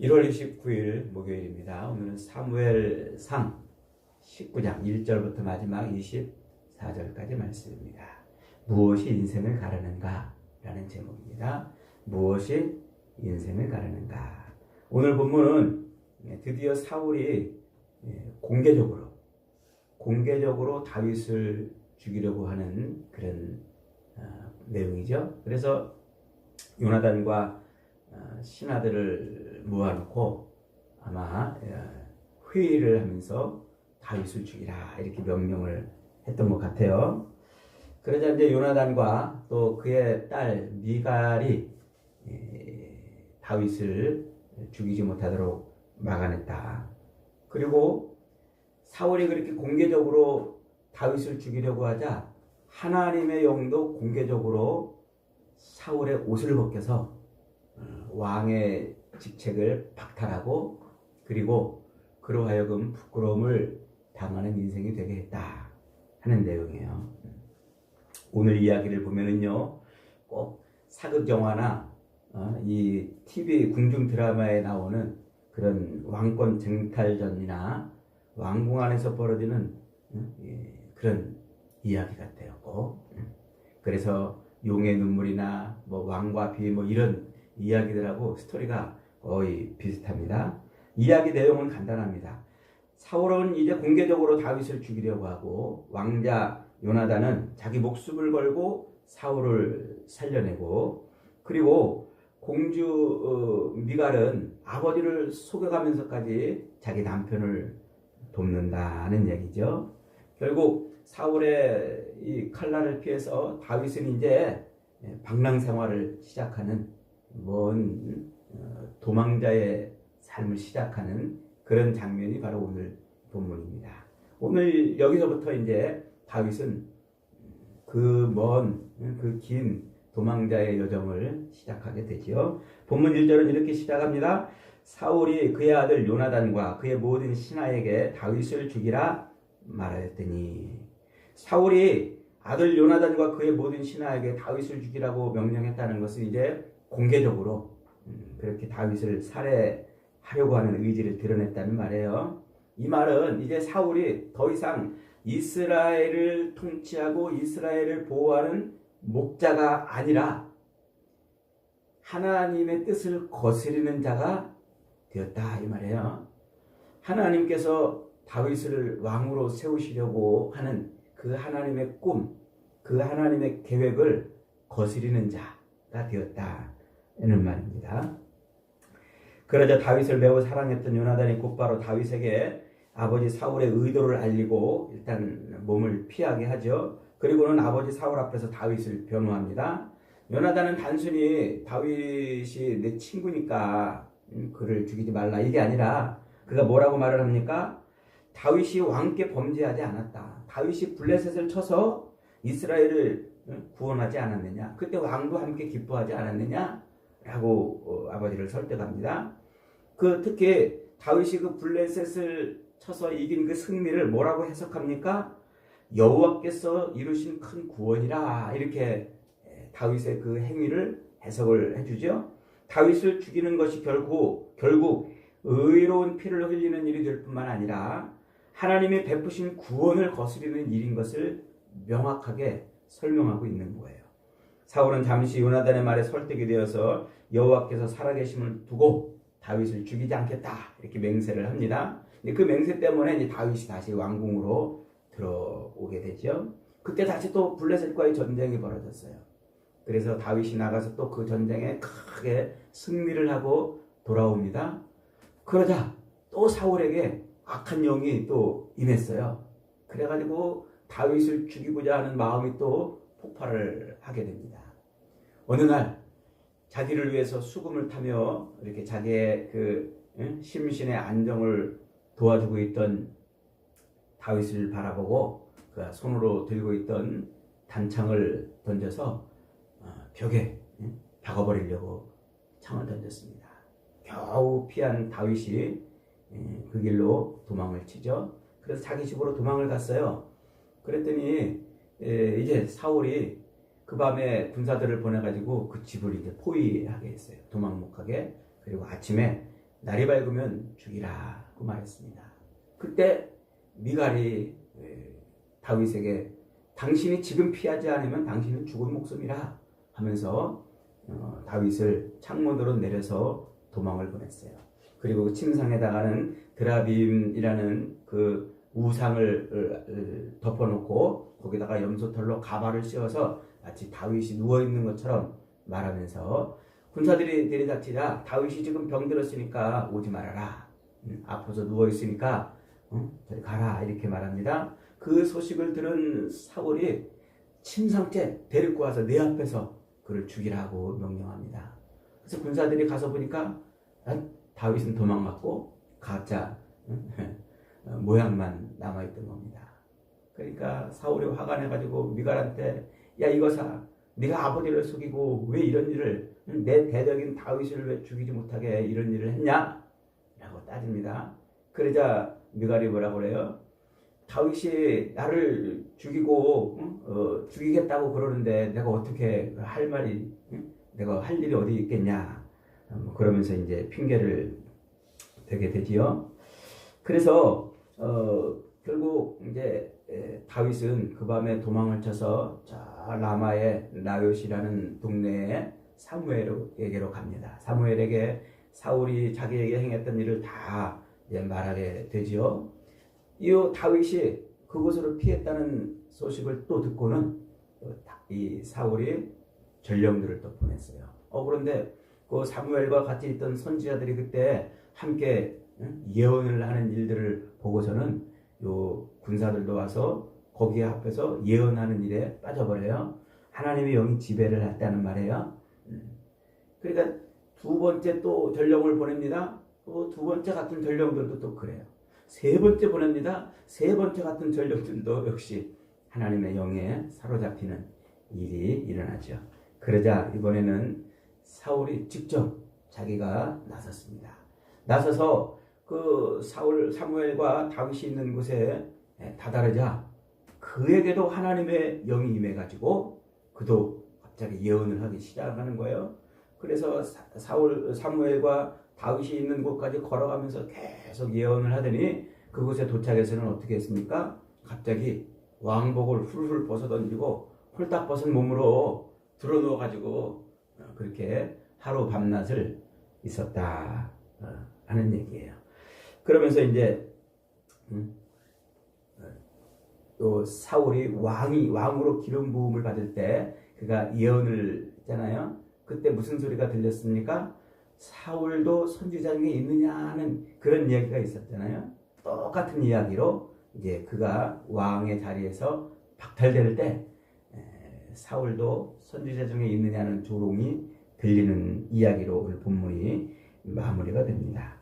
1월 29일 목요일입니다. 오늘은 사무엘상 19장 1절부터 마지막 24절까지 말씀입니다. 무엇이 인생을 가르는가? 라는 제목입니다. 무엇이 인생을 가르는가? 오늘 본문은 드디어 사울이 공개적으로 공개적으로 다윗을 죽이려고 하는 그런 어, 내용이죠. 그래서 요나단과 어, 신하들을 모아놓고 아마 어, 회의를 하면서 다윗을 죽이라 이렇게 명령을 했던 것 같아요. 그러자 이제 요나단과 또 그의 딸 미갈이 다윗을 죽이지 못하도록 막아냈다. 그리고 사울이 그렇게 공개적으로 다윗을 죽이려고 하자 하나님의 영도 공개적으로 사울의 옷을 벗겨서 어, 왕의 직책을 박탈하고 그리고 그로 하여금 부끄러움을 당하는 인생이 되게 했다 하는 내용이에요. 오늘 이야기를 보면은요, 꼭 사극 영화나 어, 이 TV 궁중 드라마에 나오는 그런 왕권 쟁탈전이나 왕궁 안에서 벌어지는 어, 예, 그런 이야기 같아요. 꼭. 그래서 용의 눈물이나 뭐 왕과 비 뭐 이런 이야기들하고 스토리가 거의 비슷합니다. 이야기 내용은 간단합니다. 사울은 이제 공개적으로 다윗을 죽이려고 하고 왕자 요나단은 자기 목숨을 걸고 사울을 살려내고 그리고 공주 어, 미갈은 아버지를 속여가면서까지 자기 남편을 돕는다는 얘기죠. 결국 사울의 이 칼날을 피해서 다윗은 이제 방랑 생활을 시작하는 먼 어, 도망자의 삶을 시작하는 그런 장면이 바로 오늘 본문입니다. 오늘 여기서부터 이제 다윗은 그 먼, 그 긴 도망자의 여정을 시작하게 되지요. 본문 1절은 이렇게 시작합니다. 사울이 그의 아들 요나단과 그의 모든 신하에게 다윗을 죽이라 말하였더니 사울이 아들 요나단과 그의 모든 신하에게 다윗을 죽이라고 명령했다는 것은 이제 공개적으로 음, 그렇게 다윗을 살해하려고 하는 의지를 드러냈다는 말이에요. 이 말은 이제 사울이 더 이상 이스라엘을 통치하고 이스라엘을 보호하는 목자가 아니라 하나님의 뜻을 거스리는 자가 되었다 이 말이에요. 하나님께서 다윗을 왕으로 세우시려고 하는 그 하나님의 꿈, 그 하나님의 계획을 거스리는 자가 되었다는 말입니다. 그러자 다윗을 매우 사랑했던 요나단이 곧바로 다윗에게 아버지 사울의 의도를 알리고 일단 몸을 피하게 하죠. 그리고는 아버지 사울 앞에서 다윗을 변호합니다. 요나단은 단순히 다윗이 내 친구니까 음, 그를 죽이지 말라 이게 아니라 그가 뭐라고 말을 합니까? 다윗이 왕께 범죄하지 않았다. 다윗이 블레셋을 쳐서 이스라엘을 구원하지 않았느냐? 그때 왕도 함께 기뻐하지 않았느냐? 라고 어, 아버지를 설득합니다. 그 특히 다윗이 그 블레셋을 쳐서 이긴 그 승리를 뭐라고 해석합니까? 여호와께서 이루신 큰 구원이라 이렇게 다윗의 그 행위를 해석을 해주죠. 다윗을 죽이는 것이 결국 결국 의로운 피를 흘리는 일이 될 뿐만 아니라 하나님이 베푸신 구원을 거스리는 일인 것을 명확하게 설명하고 있는 거예요. 사울은 잠시 요나단의 말에 설득이 되어서 여호와께서 살아계심을 두고 다윗을 죽이지 않겠다 이렇게 맹세를 합니다. 그 맹세 때문에 이제 다윗이 다시 왕궁으로 들어오게 되죠. 그때 다시 또 블레셋과의 전쟁이 벌어졌어요. 그래서 다윗이 나가서 또 그 전쟁에 크게 승리를 하고 돌아옵니다. 그러자 또 사울에게 악한 영이 또 임했어요. 그래가지고 다윗을 죽이고자 하는 마음이 또 폭발을 하게 됩니다. 어느 날 자기를 위해서 수금을 타며 이렇게 자기의 그 심신의 안정을 도와주고 있던 다윗을 바라보고 그 손으로 들고 있던 단창을 던져서 어, 벽에 박아버리려고 창을 던졌습니다. 겨우 피한 다윗이 그 길로 도망을 치죠. 그래서 자기 집으로 도망을 갔어요. 그랬더니 이제 사울이 그 밤에 군사들을 보내가지고 그 집을 이제 포위하게 했어요. 도망 못 가게. 그리고 아침에 날이 밝으면 죽이라고 말했습니다. 그때 미갈이 에, 다윗에게 당신이 지금 피하지 않으면 당신은 죽은 목숨이라 하면서 어, 다윗을 창문으로 내려서 도망을 보냈어요. 그리고 그 침상에다가는 드라빔이라는 그 우상을 덮어놓고 거기다가 염소털로 가발을 씌워서 마치 다윗이 누워 있는 것처럼 말하면서 군사들이 내리다치자 다윗이 지금 병들었으니까 오지 말아라. 음, 아파서 누워 있으니까 어? 저리 가라 이렇게 말합니다. 그 소식을 들은 사울이 침상째 데리고 와서 내 앞에서 그를 죽이라고 명령합니다. 그래서 군사들이 가서 보니까 아, 다윗은 도망갔고 가짜 어, 모양만 남아있던 겁니다. 그러니까 사울이 화가 내가지고 미갈한테 야 이거사 네가 아버지를 속이고 왜 이런 일을 내 대적인 다윗을 왜 죽이지 못하게 이런 일을 했냐? 라고 따집니다. 그러자 미갈이 뭐라고 그래요? 다윗이 나를 죽이고 어, 죽이겠다고 그러는데 내가 어떻게 할 말이 내가 할 일이 어디 있겠냐? 뭐 그러면서 이제 핑계를 대게 되지요. 그래서 어, 결국 이제 다윗은 그 밤에 도망을 쳐서 저 라마의 나요시라는 동네에 사무엘에게로 갑니다. 사무엘에게 사울이 자기에게 행했던 일을 다 말하게 되지요. 이 다윗이 그곳으로 피했다는 소식을 또 듣고는 이 사울이 전령들을 또 보냈어요. 어 그런데 그 사무엘과 같이 있던 선지자들이 그때 함께 예언을 하는 일들을 보고서는 요 군사들도 와서 거기에 앞에서 예언하는 일에 빠져버려요. 하나님의 영이 지배를 했다는 말이에요. 음. 그러니까 두 번째 또 전령을 보냅니다. 또 두 번째 같은 전령들도 또 그래요. 세 번째 보냅니다. 세 번째 같은 전령들도 역시 하나님의 영에 사로잡히는 일이 일어나죠. 그러자 이번에는 사울이 직접 자기가 나섰습니다. 나서서 그 사울 사무엘과 다윗이 있는 곳에 다다르자 그에게도 하나님의 영이 임해 가지고 그도 갑자기 예언을 하기 시작하는 거예요. 그래서 사울 사무엘과 다윗이 있는 곳까지 걸어가면서 계속 예언을 하더니 그곳에 도착해서는 어떻게 했습니까? 갑자기 왕복을 훌훌 벗어 던지고 홀딱 벗은 몸으로 들어 누워 가지고 그렇게 하루 밤낮을 있었다 어, 하는 얘기예요. 그러면서 이제 음, 또 사울이 왕이 왕으로 기름 부음을 받을 때 그가 예언을 했잖아요. 그때 무슨 소리가 들렸습니까? 사울도 선지자 중에 있느냐는 그런 이야기가 있었잖아요. 똑같은 이야기로 이제 그가 왕의 자리에서 박탈될 때 사울도 선지자 중에 있느냐는 조롱이 들리는 이야기로 오늘 본문이 마무리가 됩니다.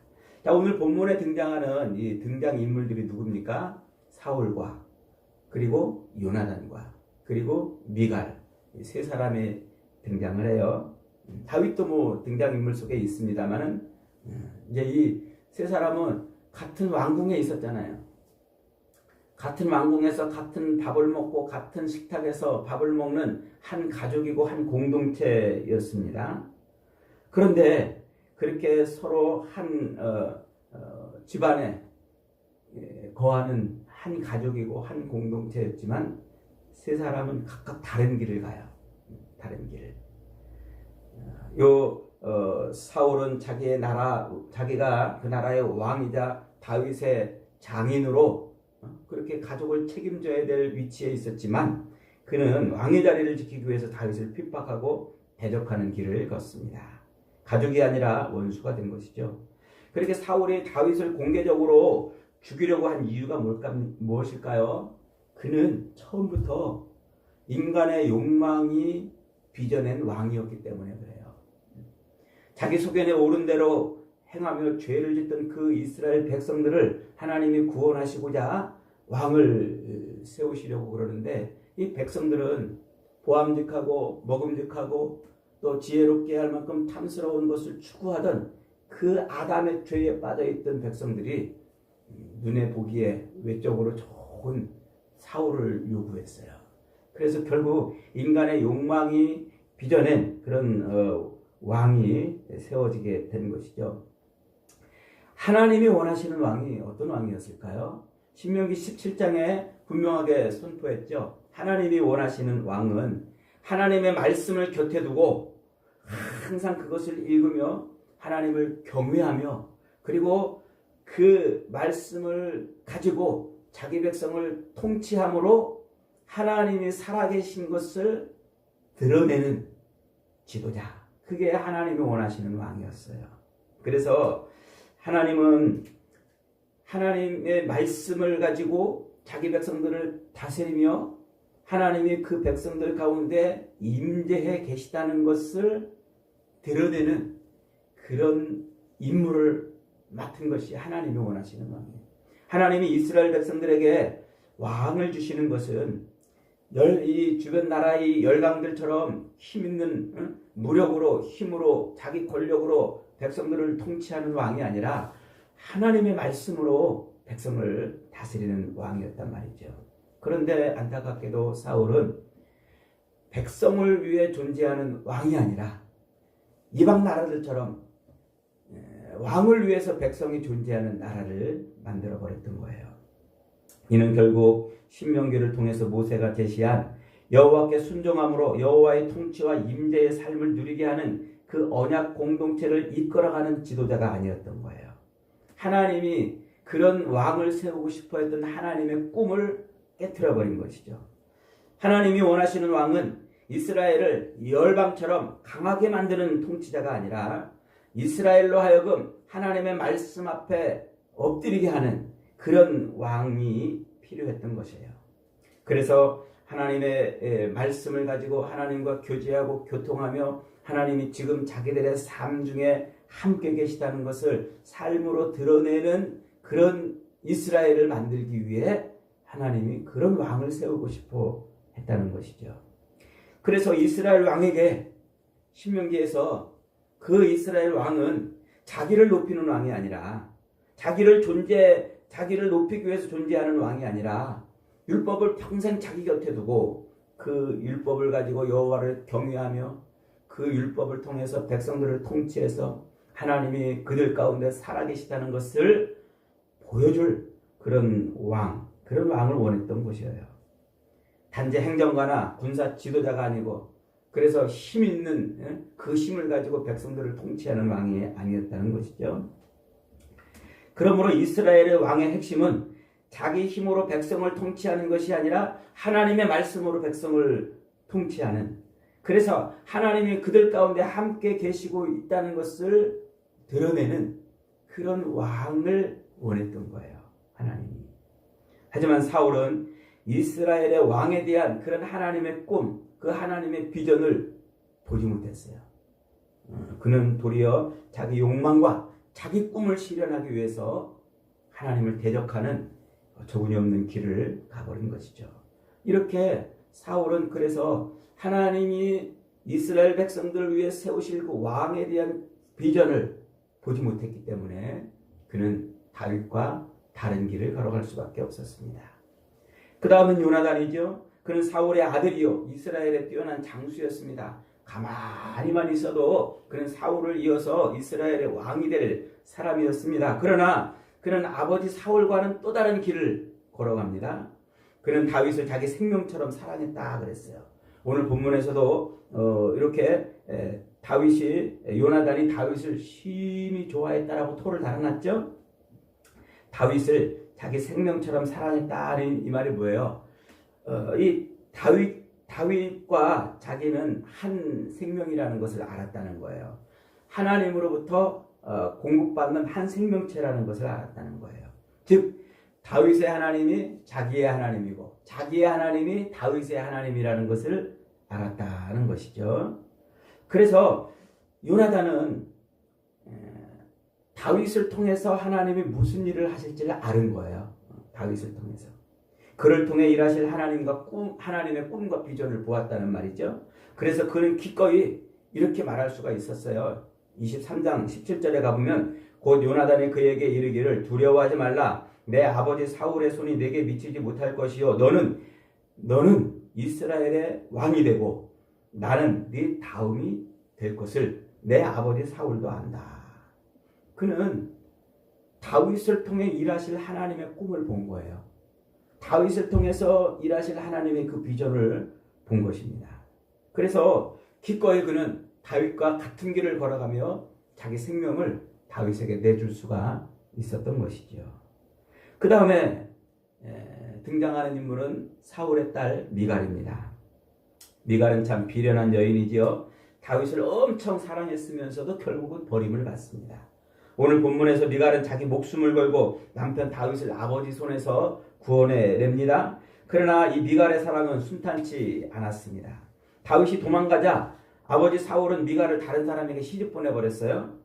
자, 오늘 본문에 등장하는 이 등장 인물들이 누굽니까? 사울과 그리고 요나단과 그리고 미갈 세 사람이 등장을 해요. 다윗도 뭐 등장 인물 속에 있습니다만은 이제 이 세 사람은 같은 왕궁에 있었잖아요. 같은 왕궁에서 같은 밥을 먹고 같은 식탁에서 밥을 먹는 한 가족이고 한 공동체였습니다. 그런데 그렇게 서로 한 어, 어, 집안에 예, 거하는 한 가족이고 한 공동체였지만 세 사람은 각각 다른 길을 가요. 다른 길. 요 어, 사울은 자기의 나라 자기가 그 나라의 왕이자 다윗의 장인으로 어, 그렇게 가족을 책임져야 될 위치에 있었지만 그는 왕의 자리를 지키기 위해서 다윗을 핍박하고 대적하는 길을 걷습니다. 가족이 아니라 원수가 된 것이죠. 그렇게 사울이 다윗을 공개적으로 죽이려고 한 이유가 뭘까, 무엇일까요? 그는 처음부터 인간의 욕망이 빚어낸 왕이었기 때문에 그래요. 자기 소견에 오른 대로 행하며 죄를 짓던 그 이스라엘 백성들을 하나님이 구원하시고자 왕을 세우시려고 그러는데 이 백성들은 보암직하고 먹음직하고 또 지혜롭게 할 만큼 탐스러운 것을 추구하던 그 아담의 죄에 빠져있던 백성들이 눈에 보기에 외적으로 좋은 사울을 요구했어요. 그래서 결국 인간의 욕망이 빚어낸 그런 어, 왕이 세워지게 된 것이죠. 하나님이 원하시는 왕이 어떤 왕이었을까요? 신명기 17장에 분명하게 선포했죠. 하나님이 원하시는 왕은 하나님의 말씀을 곁에 두고 항상 그것을 읽으며 하나님을 경외하며 그리고 그 말씀을 가지고 자기 백성을 통치함으로 하나님이 살아계신 것을 드러내는 지도자. 그게 하나님이 원하시는 왕이었어요. 그래서 하나님은 하나님의 말씀을 가지고 자기 백성들을 다스리며 하나님이 그 백성들 가운데 임재해 계시다는 것을 드러내는 그런 임무를 맡은 것이 하나님이 원하시는 왕이에요. 하나님이 이스라엘 백성들에게 왕을 주시는 것은 열, 이 주변 나라의 열강들처럼 힘 있는 응? 무력으로 힘으로 자기 권력으로 백성들을 통치하는 왕이 아니라 하나님의 말씀으로 백성을 다스리는 왕이었단 말이죠. 그런데 안타깝게도 사울은 백성을 위해 존재하는 왕이 아니라 이방 나라들처럼 왕을 위해서 백성이 존재하는 나라를 만들어 버렸던 거예요. 이는 결국 신명기를 통해서 모세가 제시한 여호와께 순종함으로 여호와의 통치와 임재의 삶을 누리게 하는 그 언약 공동체를 이끌어가는 지도자가 아니었던 거예요. 하나님이 그런 왕을 세우고 싶어 했던 하나님의 꿈을 깨뜨려 버린 것이죠. 하나님이 원하시는 왕은 이스라엘을 열방처럼 강하게 만드는 통치자가 아니라 이스라엘로 하여금 하나님의 말씀 앞에 엎드리게 하는 그런 왕이 필요했던 것이에요. 그래서 하나님의 말씀을 가지고 하나님과 교제하고 교통하며 하나님이 지금 자기들의 삶 중에 함께 계시다는 것을 삶으로 드러내는 그런 이스라엘을 만들기 위해 하나님이 그런 왕을 세우고 싶어 했다는 것이죠. 그래서 이스라엘 왕에게 신명기에서 그 이스라엘 왕은 자기를 높이는 왕이 아니라 자기를 존재 자기를 높이기 위해서 존재하는 왕이 아니라 율법을 평생 자기 곁에 두고 그 율법을 가지고 여호와를 경외하며 그 율법을 통해서 백성들을 통치해서 하나님이 그들 가운데 살아계시다는 것을 보여줄 그런 왕, 그런 왕을 원했던 것이에요. 단지 행정가나 군사 지도자가 아니고 그래서 힘 있는 그 힘을 가지고 백성들을 통치하는 왕이 아니었다는 것이죠. 그러므로 이스라엘의 왕의 핵심은 자기 힘으로 백성을 통치하는 것이 아니라 하나님의 말씀으로 백성을 통치하는 그래서 하나님이 그들 가운데 함께 계시고 있다는 것을 드러내는 그런 왕을 원했던 거예요. 하나님이. 하지만 사울은 이스라엘의 왕에 대한 그런 하나님의 꿈, 그 하나님의 비전을 보지 못했어요. 어, 그는 도리어 자기 욕망과 자기 꿈을 실현하기 위해서 하나님을 대적하는 조근없는 길을 가버린 것이죠. 이렇게 사울은 그래서 하나님이 이스라엘 백성들을 위해 세우실 그 왕에 대한 비전을 보지 못했기 때문에 그는 다윗과 다른 길을 걸어갈 수밖에 없었습니다. 그 다음은 요나단이죠. 그는 사울의 아들이요 이스라엘의 뛰어난 장수였습니다. 가만히만 있어도 그는 사울을 이어서 이스라엘의 왕이 될 사람이었습니다. 그러나 그는 아버지 사울과는 또 다른 길을 걸어갑니다. 그는 다윗을 자기 생명처럼 사랑했다 그랬어요. 오늘 본문에서도 어, 이렇게 에, 다윗이 요나단이 다윗을 심히 좋아했다라고 토를 달아놨죠. 다윗을 자기 생명처럼 사랑했다는 이 말이 뭐예요? 어, 이 다윗 다윗과 자기는 한 생명이라는 것을 알았다는 거예요. 하나님으로부터 어, 공급받는 한 생명체라는 것을 알았다는 거예요. 즉 다윗의 하나님이 자기의 하나님이고 자기의 하나님이 다윗의 하나님이라는 것을 알았다는 것이죠. 그래서 요나단은 다윗을 통해서 하나님이 무슨 일을 하실지를 아는 거예요. 다윗을 통해서. 그를 통해 일하실 하나님과 꿈, 하나님의 꿈과 비전을 보았다는 말이죠. 그래서 그는 기꺼이 이렇게 말할 수가 있었어요. 23장 17절에 가보면 곧 요나단이 그에게 이르기를 두려워하지 말라. 내 아버지 사울의 손이 내게 미치지 못할 것이요. 너는 너는 이스라엘의 왕이 되고 나는 네 다음이 될 것을 내 아버지 사울도 안다. 그는 다윗을 통해 일하실 하나님의 꿈을 본 거예요. 다윗을 통해서 일하실 하나님의 그 비전을 본 것입니다. 그래서 기꺼이 그는 다윗과 같은 길을 걸어가며 자기 생명을 다윗에게 내줄 수가 있었던 것이죠. 그 다음에 등장하는 인물은 사울의 딸 미갈입니다. 미갈은 참 비련한 여인이지요. 다윗을 엄청 사랑했으면서도 결국은 버림을 받습니다. 오늘 본문에서 미갈은 자기 목숨을 걸고 남편 다윗을 아버지 손에서 구원해 냅니다. 그러나 이 미갈의 사랑은 순탄치 않았습니다. 다윗이 도망가자 아버지 사울은 미갈을 다른 사람에게 시집 보내버렸어요.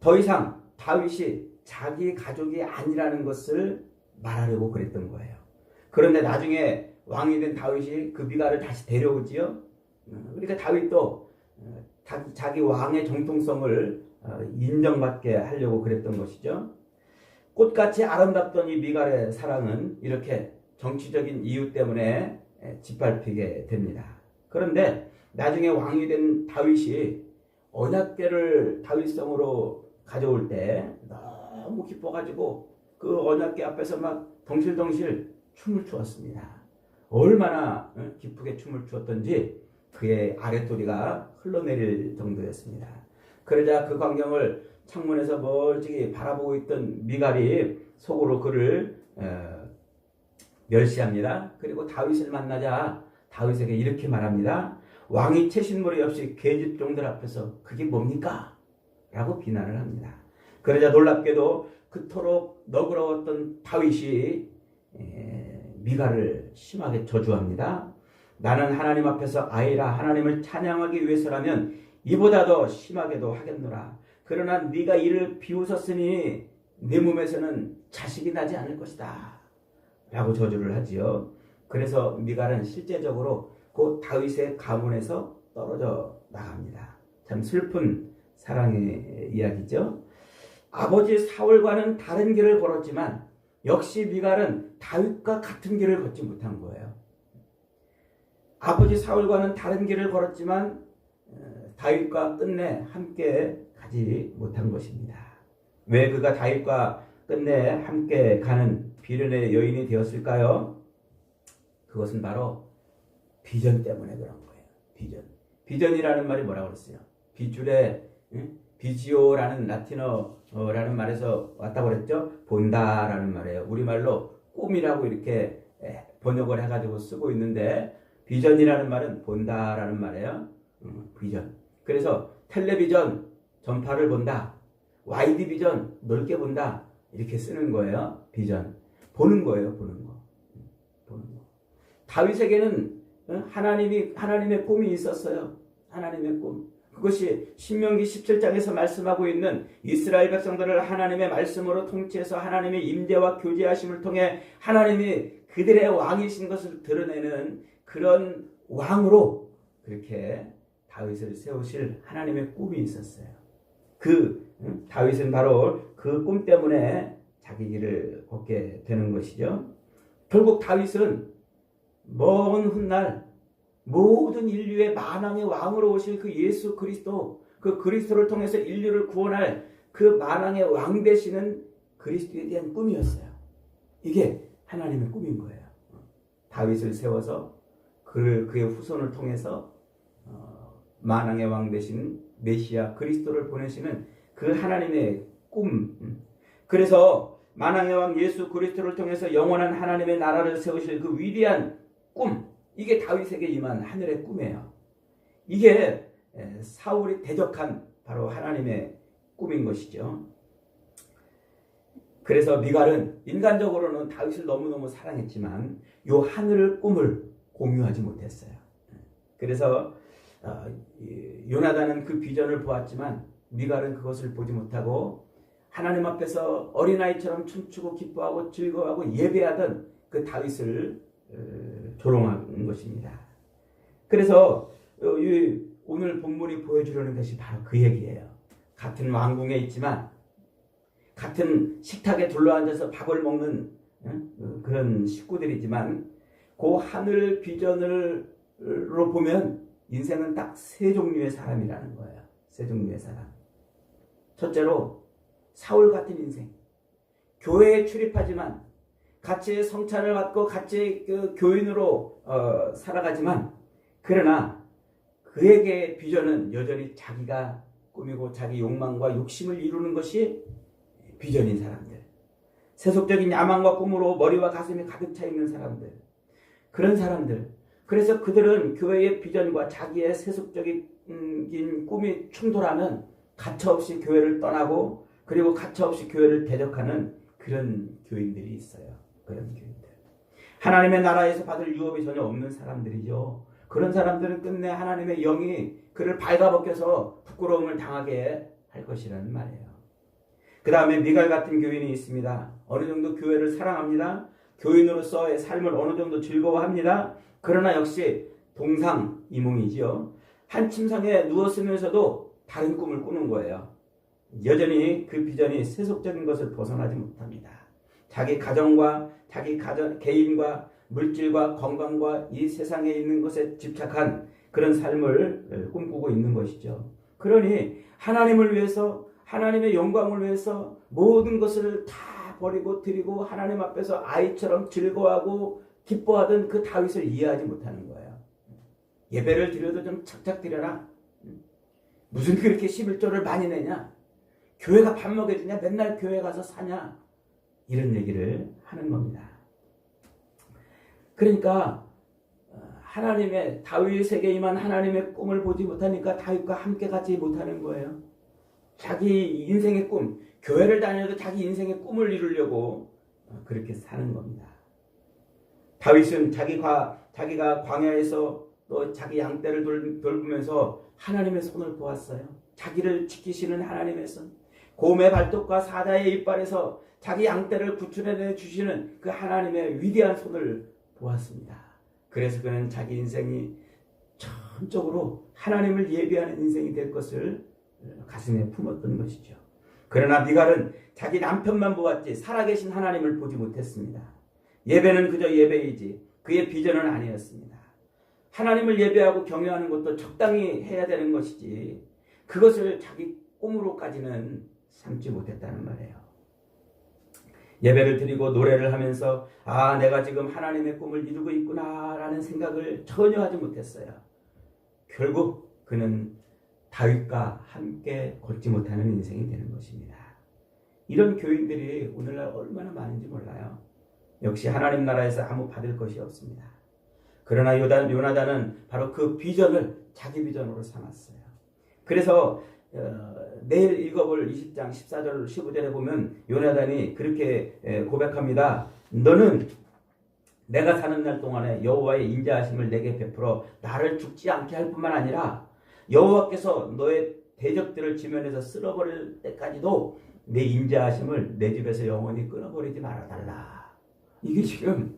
더 이상 다윗이 자기 가족이 아니라는 것을 말하려고 그랬던 거예요. 그런데 나중에 왕이 된 다윗이 그 미갈을 다시 데려오지요. 그러니까 다윗도 자기 왕의 정통성을 어, 인정받게 하려고 그랬던 것이죠. 꽃같이 아름답던 이 미갈의 사랑은 이렇게 정치적인 이유 때문에 짓밟히게 됩니다. 그런데 나중에 왕이 된 다윗이 언약궤를 다윗성으로 가져올 때 너무 기뻐가지고 그 언약궤 앞에서 막 덩실덩실 춤을 추었습니다. 얼마나 어, 기쁘게 춤을 추었던지 그의 아랫도리가 흘러내릴 정도였습니다. 그러자 그 광경을 창문에서 멀찍이 바라보고 있던 미갈이 속으로 그를 어, 멸시합니다. 그리고 다윗을 만나자 다윗에게 이렇게 말합니다. 왕이 채신머리 없이 계집종들 앞에서 그게 뭡니까? 라고 비난을 합니다. 그러자 놀랍게도 그토록 너그러웠던 다윗이 미갈을 심하게 저주합니다. 나는 하나님 앞에서 아이라 하나님을 찬양하기 위해서라면 이보다 더 심하게도 하겠노라. 그러나 네가 이를 비웃었으니 네 몸에서는 자식이 나지 않을 것이다. 라고 저주를 하지요. 그래서 미갈은 실제적으로 곧 다윗의 가문에서 떨어져 나갑니다. 참 슬픈 사랑의 이야기죠. 아버지 사울과는 다른 길을 걸었지만 역시 미갈은 다윗과 같은 길을 걷지 못한 거예요. 아버지 사울과는 다른 길을 걸었지만 어, 다윗과 끝내 함께 가지 못한 것입니다. 왜 그가 다윗과 끝내 함께 가는 비련의 여인이 되었을까요? 그것은 바로 비전 때문에 그런 거예요. 비전. 비전이라는 말이 뭐라고 그랬어요? 비줄에 비지오라는 라틴어라는 말에서 왔다고 그랬죠. 본다라는 말이에요. 우리말로 꿈이라고 이렇게 번역을 해가지고 쓰고 있는데 비전이라는 말은 본다라는 말이에요. 음, 비전. 그래서 텔레비전 전파를 본다. 와이드 비전 넓게 본다. 이렇게 쓰는 거예요. 비전. 보는 거예요. 보는 거. 음, 보는 거. 다윗에게는 어, 하나님이 하나님의 꿈이 있었어요. 하나님의 꿈. 그것이 신명기 17장에서 말씀하고 있는 이스라엘 백성들을 하나님의 말씀으로 통치해서 하나님의 임재와 교제하심을 통해 하나님이 그들의 왕이신 것을 드러내는 그런 왕으로 그렇게 다윗을 세우실 하나님의 꿈이 있었어요. 그 다윗은 바로 그 꿈 때문에 자기 길을 걷게 되는 것이죠. 결국 다윗은 먼 훗날 모든 인류의 만왕의 왕으로 오실 그 예수 그리스도 그 그리스도를 통해서 인류를 구원할 그 만왕의 왕 되시는 그리스도에 대한 꿈이었어요. 이게 하나님의 꿈인 거예요. 다윗을 세워서 그 그의 후손을 통해서 어, 만왕의 왕 되신 메시아 그리스도를 보내시는 그 하나님의 꿈. 그래서 만왕의 왕 예수 그리스도를 통해서 영원한 하나님의 나라를 세우실 그 위대한 꿈. 이게 다윗에게 임한 하늘의 꿈이에요. 이게 사울이 대적한 바로 하나님의 꿈인 것이죠. 그래서 미갈은 인간적으로는 다윗을 너무너무 사랑했지만 요 하늘의 꿈을 공유하지 못했어요. 그래서 어, 요나단은 그 비전을 보았지만 미갈은 그것을 보지 못하고 하나님 앞에서 어린아이처럼 춤추고 기뻐하고 즐거워하고 예배하던 그 다윗을 어, 조롱한 것입니다. 그래서 어, 오늘 본문이 보여주려는 것이 바로 그 얘기예요. 같은 왕궁에 있지만 같은 식탁에 둘러앉아서 밥을 먹는 어, 그런 식구들이지만 그 하늘 비전을로 보면 인생은 딱 세 종류의 사람이라는 거예요. 세 종류의 사람. 첫째로 사울 같은 인생. 교회에 출입하지만 같이 성찬을 받고 같이 그 교인으로 어, 살아가지만 그러나 그에게 비전은 여전히 자기가 꾸미고 자기 욕망과 욕심을 이루는 것이 비전인 사람들. 세속적인 야망과 꿈으로 머리와 가슴이 가득 차 있는 사람들. 그런 사람들. 그래서 그들은 교회의 비전과 자기의 세속적인 꿈이 충돌하면 가차없이 교회를 떠나고 그리고 가차없이 교회를 대적하는 그런 교인들이 있어요. 그런 교인들. 하나님의 나라에서 받을 유업이 전혀 없는 사람들이죠. 그런 사람들은 끝내 하나님의 영이 그를 발가벗겨서 부끄러움을 당하게 할 것이라는 말이에요. 그 다음에 미갈 같은 교인이 있습니다. 어느 정도 교회를 사랑합니다. 교인으로서의 삶을 어느 정도 즐거워합니다. 그러나 역시 동상이몽이지요. 한 침상에 누웠으면서도 다른 꿈을 꾸는 거예요. 여전히 그 비전이 세속적인 것을 벗어나지 못합니다. 자기 가정과 자기 가정, 개인과 물질과 건강과 이 세상에 있는 것에 집착한 그런 삶을 꿈꾸고 있는 것이죠. 그러니 하나님을 위해서 하나님의 영광을 위해서 모든 것을 다 버리고 드리고 하나님 앞에서 아이처럼 즐거워하고 기뻐하던 그 다윗을 이해하지 못하는 거예요. 예배를 드려도 좀 착착 드려라. 무슨 그렇게 11조를 많이 내냐? 교회가 밥 먹여주냐? 맨날 교회 가서 사냐? 이런 얘기를 하는 겁니다. 그러니까 어, 하나님의 다윗에게 임한 하나님의 꿈을 보지 못하니까 다윗과 함께 가지 못하는 거예요. 자기 인생의 꿈, 교회를 다녀도 자기 인생의 꿈을 이루려고 어, 그렇게 사는 겁니다. 다윗은 자기가 자기가 광야에서 또 자기 양떼를 돌, 돌보면서 하나님의 손을 보았어요. 자기를 지키시는 하나님의 손. 곰의 발톱과 사자의 이빨에서 자기 양떼를 구출해 주시는 그 하나님의 위대한 손을 보았습니다. 그래서 그는 자기 인생이 전적으로 하나님을 예배하는 인생이 될 것을 가슴에 품었던 것이죠. 그러나 미갈은 자기 남편만 보았지 살아계신 하나님을 보지 못했습니다. 예배는 그저 예배이지 그의 비전은 아니었습니다. 하나님을 예배하고 경외하는 것도 적당히 해야 되는 것이지 그것을 자기 꿈으로까지는 삼지 못했다는 말이에요. 예배를 드리고 노래를 하면서 아 내가 지금 하나님의 꿈을 이루고 있구나라는 생각을 전혀 하지 못했어요. 결국 그는 다윗과 함께 걷지 못하는 인생이 되는 것입니다. 이런 교인들이 오늘날 얼마나 많은지 몰라요. 역시 하나님 나라에서 아무 받을 것이 없습니다. 그러나 요단, 요나단은 바로 그 비전을 자기 비전으로 삼았어요. 그래서 어, 내일 읽어볼 20장 14절 15절에 보면 요나단이 그렇게 고백합니다. 너는 내가 사는 날 동안에 여호와의 인자하심을 내게 베풀어 나를 죽지 않게 할 뿐만 아니라 여호와께서 너의 대적들을 지면에서 쓸어버릴 때까지도 내 인자하심을 내 집에서 영원히 끊어버리지 말아달라. 이게 지금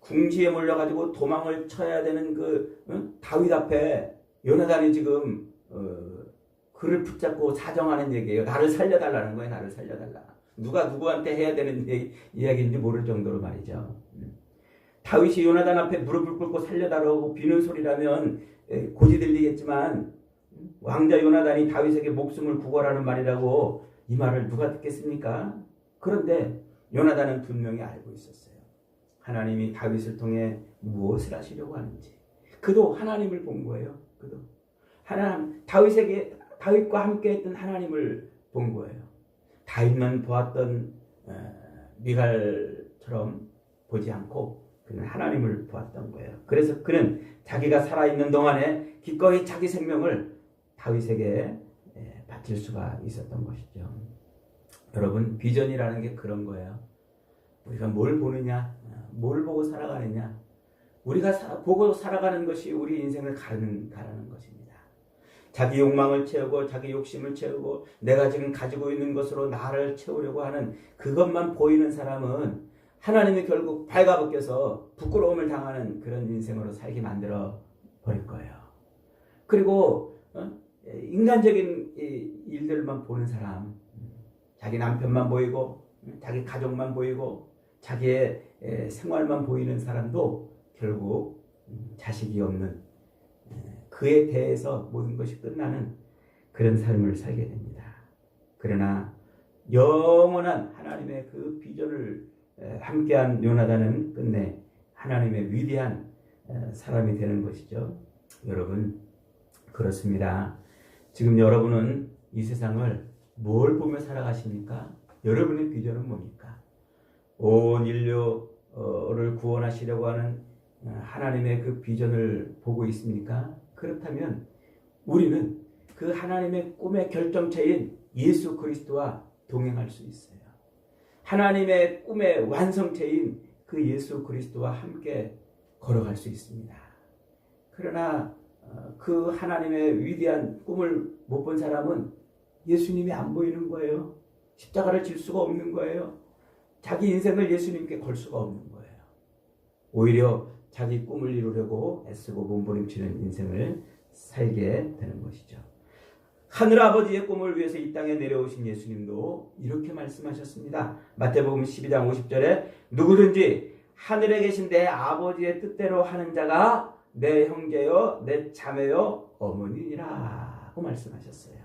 궁지에 몰려가지고 도망을 쳐야 되는 그 응? 다윗 앞에 요나단이 지금 어, 그를 붙잡고 사정하는 얘기예요. 나를 살려달라는 거예요. 나를 살려달라. 누가 누구한테 해야 되는 이야기인지 모를 정도로 말이죠. 음. 다윗이 요나단 앞에 무릎을 꿇고 살려달라고 비는 소리라면 고지 들리겠지만 왕자 요나단이 다윗에게 목숨을 구걸하는 말이라고 이 말을 누가 듣겠습니까? 그런데 요나단은 분명히 알고 있었어요. 하나님이 다윗을 통해 무엇을 하시려고 하는지. 그도 하나님을 본 거예요. 그도 하나님 다윗에게 다윗과 함께 했던 하나님을 본 거예요. 다윗만 보았던 어, 미갈처럼 보지 않고 그는 하나님을 보았던 거예요. 그래서 그는 자기가 살아있는 동안에 기꺼이 자기 생명을 다윗에게 바칠 수가 있었던 것이죠. 여러분 비전이라는 게 그런 거예요. 우리가 뭘 보느냐, 뭘 보고 살아가느냐, 우리가 보고 살아가는 것이 우리 인생을 가르는 것입니다. 자기 욕망을 채우고 자기 욕심을 채우고 내가 지금 가지고 있는 것으로 나를 채우려고 하는 그것만 보이는 사람은 하나님이 결국 발가벗겨서 부끄러움을 당하는 그런 인생으로 살게 만들어 버릴 거예요. 그리고 어? 인간적인 일들만 보는 사람, 자기 남편만 보이고 자기 가족만 보이고 자기의 생활만 보이는 사람도 결국 자식이 없는 그에 대해서 모든 것이 끝나는 그런 삶을 살게 됩니다. 그러나 영원한 하나님의 그 비전을 에, 함께한 요나단은 끝내 하나님의 위대한 에, 사람이 되는 것이죠. 여러분 그렇습니다. 지금 여러분은 이 세상을 뭘 보며 살아가십니까? 여러분의 비전은 뭡니까? 온 인류를 구원하시려고 하는 어, 하나님의 그 비전을 보고 있습니까? 그렇다면 우리는 그 하나님의 꿈의 결정체인 예수 그리스도와 동행할 수 있어요. 하나님의 꿈의 완성체인 그 예수 그리스도와 함께 걸어갈 수 있습니다. 그러나 어, 그 하나님의 위대한 꿈을 못 본 사람은 예수님이 안 보이는 거예요. 십자가를 질 수가 없는 거예요. 자기 인생을 예수님께 걸 수가 없는 거예요. 오히려 자기 꿈을 이루려고 애쓰고 몸부림치는 인생을 살게 되는 것이죠. 하늘 아버지의 꿈을 위해서 이 땅에 내려오신 예수님도 이렇게 말씀하셨습니다. 마태복음 12장 50절에 누구든지 하늘에 계신 내 아버지의 뜻대로 하는 자가 내 형제요, 내 자매요, 어머니니라고 말씀하셨어요.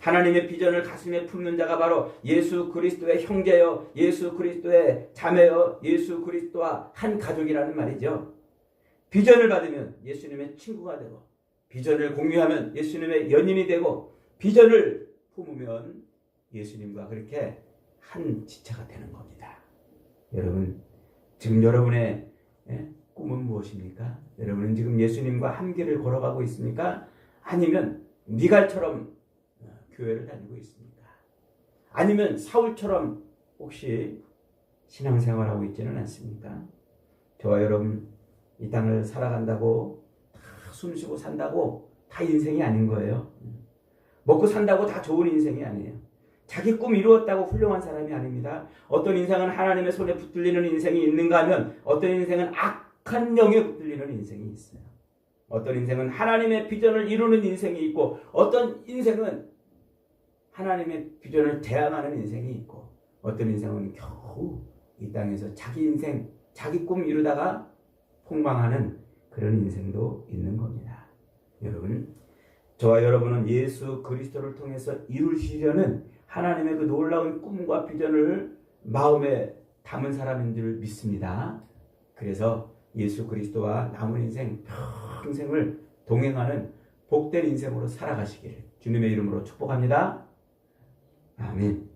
하나님의 비전을 가슴에 품는 자가 바로 예수 그리스도의 형제요, 예수 그리스도의 자매요, 예수 그리스도와 한 가족이라는 말이죠. 비전을 받으면 예수님의 친구가 되고, 비전을 공유하면 예수님의 연인이 되고, 비전을 품으면 예수님과 그렇게 한 지체가 되는 겁니다. 여러분, 지금 여러분의 예, 꿈은 무엇입니까? 여러분은 지금 예수님과 한 길을 걸어가고 있습니까? 아니면 미갈처럼 어, 교회를 다니고 있습니까? 아니면 사울처럼 혹시 신앙생활하고 있지는 않습니까? 저와 여러분 이 땅을 살아간다고 다 숨쉬고 산다고 다 인생이 아닌 거예요. 먹고 산다고 다 좋은 인생이 아니에요. 자기 꿈 이루었다고 훌륭한 사람이 아닙니다. 어떤 인생은 하나님의 손에 붙들리는 인생이 있는가 하면 어떤 인생은 악한 영에 붙들리는 인생이 있어요. 어떤 인생은 하나님의 비전을 이루는 인생이 있고 어떤 인생은 하나님의 비전을 대항하는 인생이 있고 어떤 인생은 겨우 이 땅에서 자기 인생, 자기 꿈 이루다가 폭망하는 그런 인생도 있는 겁니다. 여러분, 저와 여러분은 예수 그리스도를 통해서 이루시려는 하나님의 그 놀라운 꿈과 비전을 마음에 담은 사람인 줄 믿습니다. 그래서 예수 그리스도와 남은 인생 평생을 동행하는 복된 인생으로 살아가시기를 주님의 이름으로 축복합니다. 아멘.